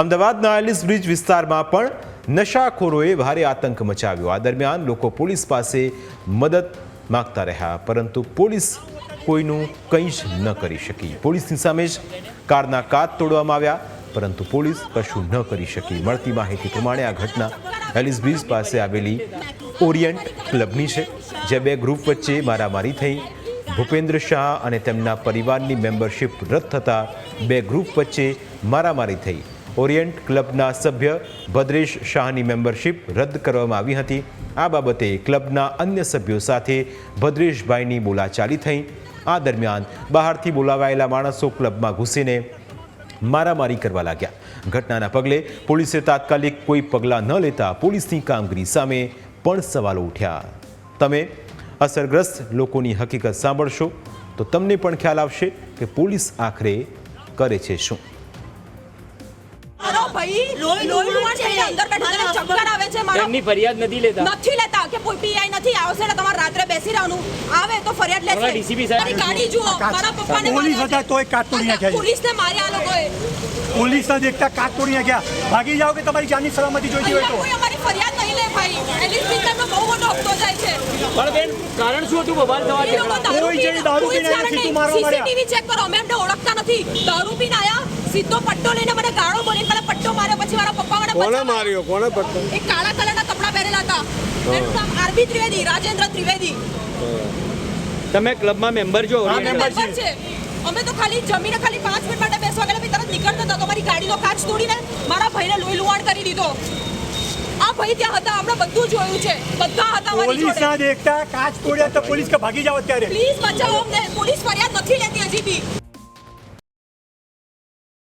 અમદાવાદના Alice bridge વિસ્તારમાં પણ નશાખોરોએ ભારે આતંક મચાવ્યો. આ દરમિયાન લોકો પોલીસ પાસે મદદ માંગતા રહ્યા, પરંતુ પોલીસ કોઈનું કંઈ જ ન કરી શકી. પોલીસની સામે જ કારના કાચ તોડવામાં આવ્યા, પરંતુ પોલીસ કશું ન કરી શકી. મળતી માહિતી પ્રમાણે આ ઘટના એલિસ બ્રિજ પાસે આવેલી ઓરિયન્ટ ક્લબની છે, જે બે ગ્રુપ વચ્ચે મારામારી થઈ. ભૂપેન્દ્ર શાહ અને તેમના પરિવારની મેમ્બરશિપ રદ થતાં બે ગ્રુપ વચ્ચે મારામારી થઈ. ઓરિયન્ટ ક્લબના સભ્ય ભદ્રેશ શાહની મેમ્બરશીપ રદ કરવામાં આવી હતી. આ બાબતે ક્લબના અન્ય સભ્યો સાથે ભદ્રેશભાઈની બોલાચાલી થઈ. આ દરમિયાન બહારથી બોલાવાયેલા માણસો ક્લબમાં ઘૂસીને મારામારી કરવા લાગ્યા. ઘટનાના પગલે પોલીસે તાત્કાલિક કોઈ પગલાં ન લેતા પોલીસની કામગીરી સામે પણ સવાલો ઉઠ્યા. તમે અસરગ્રસ્ત લોકોની હકીકત સાંભળશો તો તમને પણ ખ્યાલ આવશે કે પોલીસ આખરે કરે છે શું. મારો ભાઈ. લોહી લોહી લુહાણ થઈને અંદર બેઠા ચક્કર આવે છે મારો. એમની ફરિયાદ નથી લેતા. નથી લેતા કે કોઈ પીઆઈ નથી. આવશે ને તમારે રાત્રે બેસી રહેવાનું. આવે તો ફરિયાદ લેશે. DCP સાહેબ- મારી ગાડી જુઓ. મારા પપ્પાને પોલીસ હતા તોય કાચ તોડી નાખ્યા છે. પોલીસને માર્યા આ લોકોએ. પોલીસ ના દેખતા તોડી નાખ્યા. ભાગી જાઓ કે તમારી જાનની સલામતી જોઈતી હોય તો? ફરિયાદ નહીં લે ભાઈ. એલિસ સિસ્ટમનો બહુ મોટો હપ્તો જાય છે. પણ બેન કારણ શું હતું? બબાલ થવા ઝઘડા કોઈ જણ દારૂ પીને કારણ સીટુ મારવા માંડ્યા. સીસીટીવી ચેક કરો. અમે એમને ઓળખતા નથી. દારૂ પીને આયા સીધો પટ્ટો લઈને મને ગાળો બોલીને મને પટ્ટો માર્યો પછી મારા પપ્પા મને કોણે. માર્યો? કોણે પટ્ટો? એ કાળા કલરના કપડા પહેરેલા હતા. એનું નામ આરબી ત્રિવેદી રાજેન્દ્ર ત્રિવેદી. તમે ક્લબમાં મેમ્બર છો? હા. ખબર છે. અમે તો ખાલી જમીને ખાલી પાંચ મિનિટ માટે બેસવા ગયેલા. તરત નીકળતો હતો. તો મારી ગાડીનો કાચ તોડીને મારા ભાઈને લોહી લુવાણ કરી દીધો. ભાઈ ત્યાં હતા આપણે બધું જોયું છે. બધા હતા પોલીસ ના દેખતા કાચ તોડ્યા તો પોલીસ કે ભાગી જાઓ અત્યારે. પ્લીઝ બચાવો અમને. પોલીસ ફરિયાદ નથી